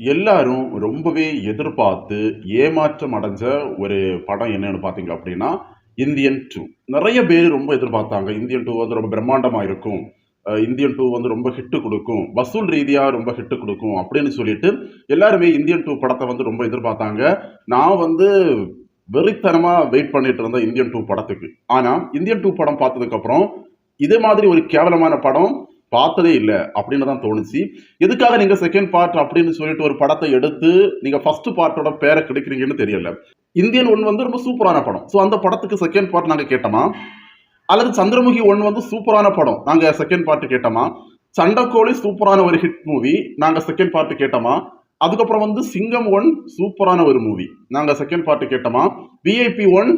எல்லாரும் ரொம்பவே எதிர்பார்த்து ஏமாற்றம் அடைஞ்ச ஒரு படம் என்னன்னு பார்த்தீங்க அப்படின்னா இந்தியன் டூ நிறைய பேர் ரொம்ப எதிர்பார்த்தாங்க இந்தியன் டூ வந்து ரொம்ப பிரம்மாண்டமாக இருக்கும் இந்தியன் டூ வந்து ரொம்ப ஹிட்டு கொடுக்கும் வசூல் ரீதியாக ரொம்ப ஹிட்டு கொடுக்கும் அப்படின்னு சொல்லிட்டு எல்லாருமே இந்தியன் டூ படத்தை வந்து ரொம்ப எதிர்பார்த்தாங்க. நான் வந்து வெறித்தனமாக வெயிட் பண்ணிட்டு இருந்தேன் இந்தியன் டூ படத்துக்கு. ஆனால் இந்தியன் டூ படம் பார்த்ததுக்கப்புறம் இதே மாதிரி ஒரு கேவலமான படம் பார்த்ததே இல்லை அப்படின்னு தான் தோணுச்சு. எதுக்காக நீங்க செகண்ட் பார்ட் அப்படின்னு சொல்லிட்டு ஒரு படத்தை எடுத்து நீங்க ஃபர்ஸ்ட் பார்ட்டோட பேரை கிடைக்கிறீங்கன்னு தெரியல. இந்தியன் ஒன் வந்து ரொம்ப சூப்பரான படம். ஸோ அந்த படத்துக்கு செகண்ட் பார்ட் நாங்கள் கேட்டோமா? அல்லது சந்திரமுகி ஒன் வந்து சூப்பரான படம் நாங்கள் செகண்ட் பார்ட் கேட்டோமா? சண்டைக்கோழி சூப்பரான ஒரு ஹிட் மூவி நாங்கள் செகண்ட் பார்ட் கேட்டோமா? அதுக்கப்புறம் வந்து சிங்கம் ஒன் சூப்பரான ஒரு மூவி நாங்கள் செகண்ட் பார்ட் கேட்டோமா? விஐபி ஒன்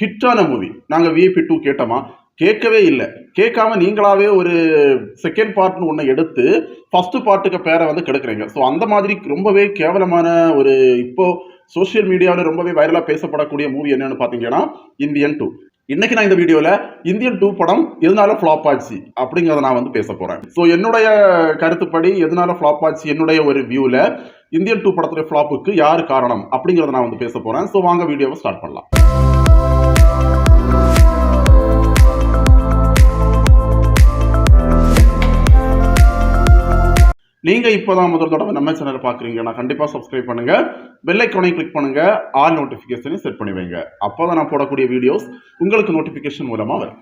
ஹிட்டான மூவி நாங்கள் விஐபி டூ கேட்டோமா? கேட்கவே இல்லை. கேட்காம நீங்களாவே ஒரு செகண்ட் பார்ட்னு ஒன்று எடுத்து ஃபர்ஸ்ட் பார்ட்டுக்கு பேரை வந்து கெடுக்குறீங்க. ஸோ அந்த மாதிரி ரொம்பவே கேவலமான ஒரு இப்போ சோஷியல் மீடியாவில் ரொம்பவே வைரலாக பேசப்படக்கூடிய மூவி என்னன்னு பார்த்தீங்கன்னா இந்தியன் டூ இன்னைக்கு நான் இந்த வீடியோவில் இந்தியன் டூ படம் எதனால ஃப்ளாப் ஆச்சு அப்படிங்கிறத நான் வந்து பேச போகிறேன் ஸோ என்னுடைய கருத்துப்படி எதனால ஃப்ளாப் ஆச்சு என்னுடைய ஒரு வியூவில் இந்தியன் டூ படத்துடைய ஃப்ளாப்புக்கு யார் காரணம் அப்படிங்கிறத நான் வந்து பேச போகிறேன் ஸோ வாங்க வீடியோவை ஸ்டார்ட் பண்ணலாம். நீங்கள் இப்போ தான் முதல் தடவை நம்ம சேனலை பார்க்குறீங்கன்னா கண்டிப்பாக சப்ஸ்கிரைப் பண்ணுங்கள் பெல்லைக்கோனை கிளிக் பண்ணுங்கள் ஆல் நோட்டிஃபிகேஷனையும் செட் பண்ணி வைங்க. அப்போதான் நான் போடக்கூடிய வீடியோஸ் உங்களுக்கு நோட்டிஃபிகேஷன் மூலமாக வரும்.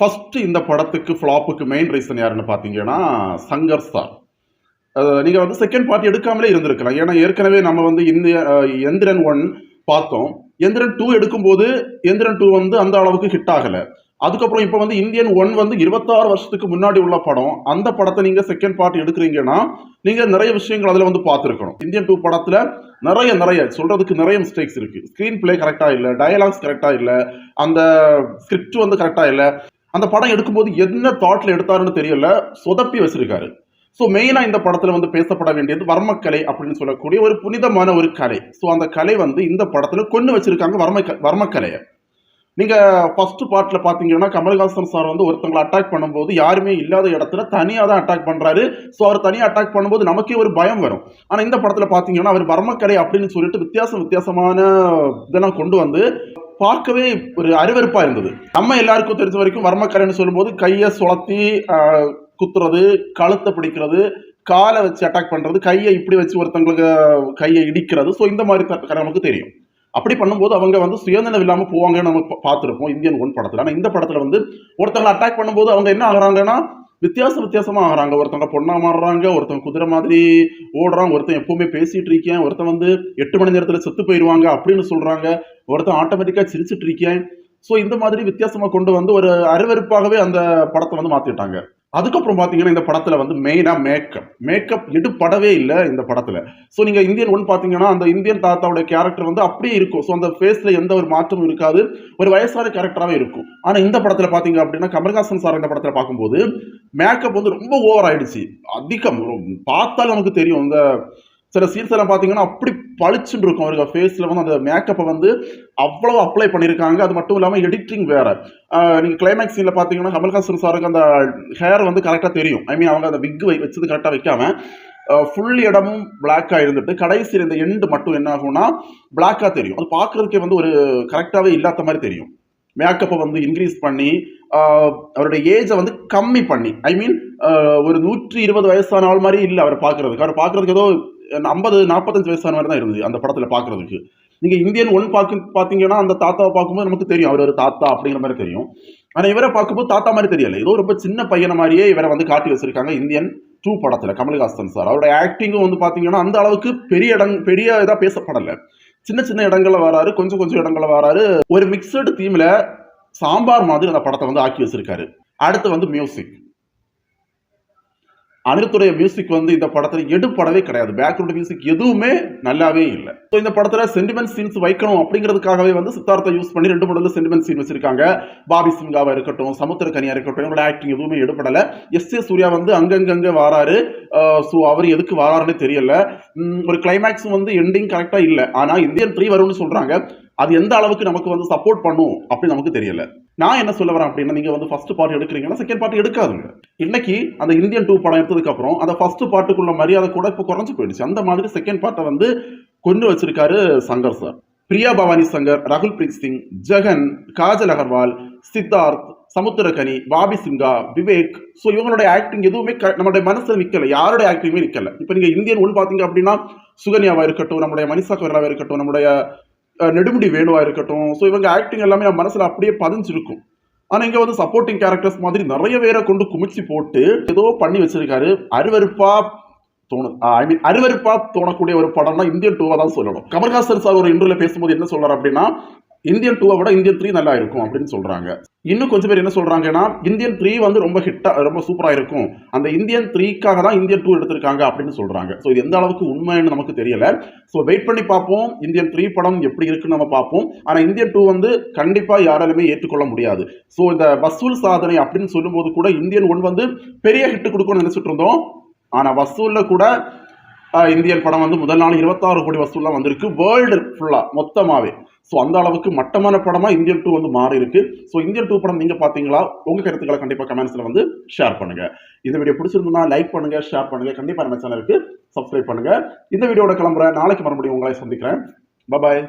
ஃபஸ்ட்டு இந்த படத்துக்கு ஃப்ளாப்புக்கு மெயின் ரீசன் யாருன்னு பார்த்தீங்கன்னா சங்கர் சார் நீங்கள் வந்து செகண்ட் பார்ட் எடுக்காமலே இருந்திருக்கலாம். ஏன்னா ஏற்கனவே நம்ம வந்து இந்திய எந்திரன் ஒன் பார்த்தோம். எந்திரன் டூ எடுக்கும்போது எந்திரன் டூ வந்து அந்த அளவுக்கு ஹிட் ஆகலை. அதுக்கப்புறம் இப்போ வந்து இந்தியன் ஒன் வந்து இருபத்தாறு வருஷத்துக்கு முன்னாடி உள்ள படம். அந்த படத்தை நீங்க செகண்ட் பார்ட் எடுக்கிறீங்கன்னா நீங்க நிறைய விஷயங்கள் அதில் வந்து பார்த்துருக்கணும். இந்தியன் டூ படத்துல நிறைய நிறைய சொல்றதுக்கு நிறைய மிஸ்டேக்ஸ் இருக்கு. ஸ்கிரீன் பிளே கரெக்டா இல்லை டயலாக்ஸ் கரெக்டா இல்லை அந்த ஸ்கிரிப்ட் வந்து கரெக்டா இல்லை. அந்த படம் எடுக்கும்போது என்ன தாட்ல எடுத்தாருன்னு தெரியல சொதப்பி வச்சிருக்காரு. ஸோ மெயினாக இந்த படத்தில் வந்து பேசப்பட வேண்டியது வர்மக்கலை அப்படின்னு சொல்லக்கூடிய ஒரு புனிதமான ஒரு கலை. ஸோ அந்த கலை வந்து இந்த படத்தில் கொண்டு வச்சிருக்காங்க வர்ம வர்மக்கலையை. நீங்கள் ஃபர்ஸ்ட் பார்ட்டில் பார்த்தீங்கன்னா கமல்ஹாசன் சார் வந்து ஒருத்தங்களை அட்டாக் பண்ணும்போது யாருமே இல்லாத இடத்துல தனியாக தான் அட்டாக் பண்ணுறாரு ஸோ அவர் தனியாக அட்டாக் பண்ணும்போது நமக்கே ஒரு பயம் வரும். ஆனால் இந்த படத்தில் பார்த்தீங்கன்னா அவர் வர்மக்கலை அப்படின்னு சொல்லிட்டு வித்தியாசம் வித்தியாசமான இதெல்லாம் கொண்டு வந்து பார்க்கவே ஒரு அருவறுப்பாக இருந்தது. நம்ம எல்லாருக்கும் தெரிஞ்ச வரைக்கும் வர்மக்கரைன்னு சொல்லும்போது கையை சுழத்தி குத்துறது கழுத்தை பிடிக்கிறது காலை வச்சு அட்டாக் பண்ணுறது கையை இப்படி வச்சு ஒருத்தங்களுக்கு கையை இடிக்கிறது. ஸோ இந்த மாதிரி நமக்கு தெரியும். அப்படி பண்ணும்போது அவங்க வந்து சுயநலம் இல்லாமல் போவாங்கன்னு நம்ம பார்த்துருப்போம் இந்தியன் ஒன் படத்தில். ஆனால் இந்த படத்தில் வந்து ஒருத்தங்களை அட்டாக் பண்ணும்போது அவங்க என்ன ஆகிறாங்கன்னா வித்தியாச வித்தியாசமாக ஆகுறாங்க. ஒருத்தவங்க பொண்ணா மாறுறாங்க ஒருத்தவங்க குதிரை மாதிரி ஓடுறான் ஒருத்தன் எப்பவுமே பேசிட்டு இருக்கேன் ஒருத்தன் வந்து எட்டு மணி நேரத்தில் செத்து போயிடுவாங்க அப்படின்னு சொல்றாங்க. ஒருத்தன் ஆட்டோமேட்டிக்காக சிரிச்சிட்டு இருக்கேன். ஸோ இந்த மாதிரி வித்தியாசமாக கொண்டு வந்து ஒரு அருவருப்பாகவே அந்த படத்தை வந்து மாற்றிட்டாங்க அதுக்கப்புறம் பார்த்தீங்கன்னா இந்த படத்தில் வந்து மெயினாக மேக்கப் மேக்கப் எடுப்படவே இல்லை இந்த படத்தில். ஸோ நீங்கள் இந்தியன் ஒன் பார்த்தீங்கன்னா அந்த இந்தியன் தாத்தாவோட கேரக்டர் வந்து அப்படியே இருக்கும். ஸோ அந்த ஃபேஸில் எந்த ஒரு மாற்றமும் இருக்காது. ஒரு வயசான கேரக்டராகவே இருக்கும். ஆனால் இந்த படத்தில் பார்த்தீங்க அப்படின்னா கமல்ஹாசன் சார் இந்த படத்தில் பார்க்கும்போது மேக்கப் வந்து ரொம்ப ஓவர் ஆயிடுச்சு. அதிகம். பார்த்தாலும் நமக்கு தெரியும். இந்த சில சீன்ஸ் எல்லாம் பார்த்தீங்கன்னா அப்படி பளிச்சுன்னு இருக்கும் அவருக்கு. ஃபேஸில் வந்து அந்த மேக்கப்பை வந்து அவ்வளோ அப்ளை பண்ணியிருக்காங்க. அது மட்டும் இல்லாமல் எடிட்டிங் வேறு. நீங்கள் கிளைமேக்ஸ் சீனில் பார்த்தீங்கன்னா கமல்ஹாசன் சாருக்கு அந்த ஹேர் வந்து கரெக்டாக தெரியும். ஐ மீன் அவங்க அந்த விக் வச்சது கரெக்டாக வைக்காம ஃபுல் இடமும் பிளாக்காக இருந்துட்டு கடைசியில் இந்த எண்டு மட்டும் என்ன ஆகும்னா பிளாக்காக தெரியும். அது பார்க்கறதுக்கே வந்து ஒரு கரெக்டாகவே இல்லாத மாதிரி தெரியும். மேக்கப்பை வந்து இன்க்ரீஸ் பண்ணி அவருடைய ஏஜை வந்து கம்மி பண்ணி. ஐ மீன் ஒரு நூற்றி இருபது வயசான ஆள் மாதிரி இல்லை அவரை பார்க்கறதுக்கு. அவர் பார்க்கறதுக்கு ஏதோ ஐம்பது நாற்பத்தஞ்சு வயசான மாதிரி தான் இருந்தது அந்த படத்தில் பார்க்குறதுக்கு நீங்கள் இந்தியன் ஒன் பார்க்க பார்த்தீங்கன்னா அந்த தாத்தாவை பார்க்கும்போது நமக்கு தெரியும். அவர் ஒரு தாத்தா அப்படிங்கிற மாதிரி தெரியும். ஆனால் இவரை பார்க்கும்போது தாத்தா மாதிரி தெரியல. ஏதோ ரொம்ப சின்ன பையனை மாதிரியே இவரை வந்து காட்டி வச்சிருக்காங்க இந்தியன் டூ படத்தில் கமல்ஹாசன் சார். அவரோட ஆக்டிங்கும் வந்து பார்த்தீங்கன்னா அந்த அளவுக்கு பெரிய இடம் பெரிய இதாக பேசப்படலை. சின்ன சின்ன இடங்களில் வராரு கொஞ்சம் கொஞ்சம் இடங்களில் வராரு. ஒரு மிக்சடு தீமில் சாம்பார் மாதிரி அந்த படத்தை வந்து ஆக்கி வச்சிருக்காரு. அடுத்து வந்து மியூசிக் அனிருத்துடைய மியூசிக் வந்து இந்த படத்தில் எடுப்படவே கிடையாது. பேக்ரவுண்ட் மியூசிக் எதுவுமே நல்லாவே இல்லை. ஸோ இந்த படத்தில் சென்டிமெண்ட் சீன்ஸ் வைக்கணும் அப்படிங்கிறதுக்காகவே வந்து சித்தார்த்தை யூஸ் பண்ணி ரெண்டு மூணு சென்டிமெண்ட் சீன் வச்சிருக்காங்க. பாபி சிங்காவாக இருக்கட்டும் சமுத்திரக்கனியா இருக்கட்டும் இவங்களோட ஆக்டிங் எதுவுமே எடுப்படலை எஸ் ஏ சூர்யா வந்து அங்கங்கங்கே வாராரு. ஸோ அவர் எதுக்கு வராருன்னு தெரியல. ஒரு கிளைமேக்ஸ் வந்து எண்டிங் கரெக்டாக இல்லை. ஆனால் இந்தியன் த்ரீ வரும்னு சொல்கிறாங்க அது எந்த அளவுக்கு நமக்கு வந்து சப்போர்ட் பண்ணும் அப்படின்னு நமக்கு தெரியல. நான் என்ன சொல்ல வரேன் அப்படின்னா நீங்க வந்து ஃபர்ஸ்ட் பார்ட் எடுக்கிறீங்கன்னா செகண்ட் பார்ட் எடுக்காதுங்க. இன்னைக்கு அந்த இந்தியன் டூ படம் எடுத்ததுக்கு அப்புறம் அந்த ஃபர்ஸ்ட் பார்ட்டுக்குள்ள மரியாதை கூட இப்போ குறைஞ்சு போயிடுச்சு. அந்த மாதிரி செகண்ட் பார்ட்டை வந்து கொண்டு வச்சிருக்காரு சங்கர் சார் பிரியா பவானி சங்கர் ரகுல் பிரீத் சிங் ஜெகன் காஜல் அகர்வால் சித்தார்த் சமுத்திரகனி பாபி சிங்கா விவேக். ஸோ இவங்களுடைய ஆக்டிங் எதுவுமே க- நம்மளுடைய மனசில் நிற்கல யாருடைய ஆக்டிங்குமே நிற்கல இப்போ நீங்கள் இந்தியன் ஒன்று பார்த்தீங்க அப்படின்னா சுகன்யாவாக இருக்கட்டும் நம்முடைய மனிஷா கொய்ராவா இருக்கட்டும் நம்முடைய நெடுமுடி வேணுவா இருக்கட்டும். ஸோ இவங்க ஆக்டிங் எல்லாமே நம்ம மனசில் அப்படியே பதிஞ்சிருக்கும். ஆனால் இங்கே வந்து சப்போர்ட்டிங் கேரக்டர்ஸ் மாதிரி நிறைய பேரை கொண்டு குமிச்சு போட்டு ஏதோ பண்ணி வச்சிருக்காரு. அருவருப்பா தோணு ஐ மீன் அருவருப்பா தோணக்கூடிய ஒரு படம்னா இந்தியன் டூவை தான் சொல்லணும். கமல்ஹாசன் சார் ஒரு இன்டர்வியூல பேசும்போது என்ன சொல்றாரு அப்படின்னா இந்தியன் டூவை விட இந்தியன் த்ரீ நல்லா இருக்கும் அப்படின்னு சொல்றாங்க. இன்னும் கொஞ்சம் பேர் என்ன சொல்கிறாங்கன்னா இந்தியன் த்ரீ வந்து ரொம்ப ஹிட்டாக ரொம்ப சூப்பராக இருக்கும். அந்த இந்தியன் த்ரீக்காக தான் இந்தியன் டூ எடுத்திருக்காங்க அப்படின்னு சொல்கிறாங்க ஸோ இது எந்த அளவுக்கு உண்மைன்னு நமக்கு தெரியலை. ஸோ வெயிட் பண்ணி பார்ப்போம். இந்தியன் த்ரீ படம் எப்படி இருக்குன்னு நம்ம பார்ப்போம். ஆனால் இந்தியன் டூ வந்து கண்டிப்பாக யாராலுமே ஏற்றுக்கொள்ள முடியாது. ஸோ இந்த வசூல் சாதனை அப்படின்னு சொல்லும்போது கூட இந்தியன் ஒன் வந்து பெரிய ஹிட் கொடுக்கணும்னு நினச்சிட்டு இருந்தோம். ஆனால் வசூலில் கூட இந்தியன் படம் வந்து முதல் நாள் இருபத்தாறு கோடி வசூல்லாம் வந்திருக்கு. வேர்ல்டு ஃபுல்லாக மொத்தமாகவே ஸோ அந்த அளவுக்கு மட்டமான படமாக இந்தியன் டூ வந்து மாறி இருக்கு ஸோ இந்தியன் டூ படம் நீங்கள் பார்த்தீங்களா உங்கள் கருத்துக்களை கண்டிப்பாக கமெண்ட்ஸில் வந்து ஷேர் பண்ணுங்கள் இந்த வீடியோ பிடிச்சிருந்தா லைக் பண்ணுங்கள் ஷேர் பண்ணுங்கள் கண்டிப்பாக நம்ம சேனலுக்கு சப்ஸ்கிரைப் பண்ணுங்கள் இந்த வீடியோட கிளம்புறேன். நாளைக்கு மறுபடியும் உங்களை சந்திக்கிறேன். பாய்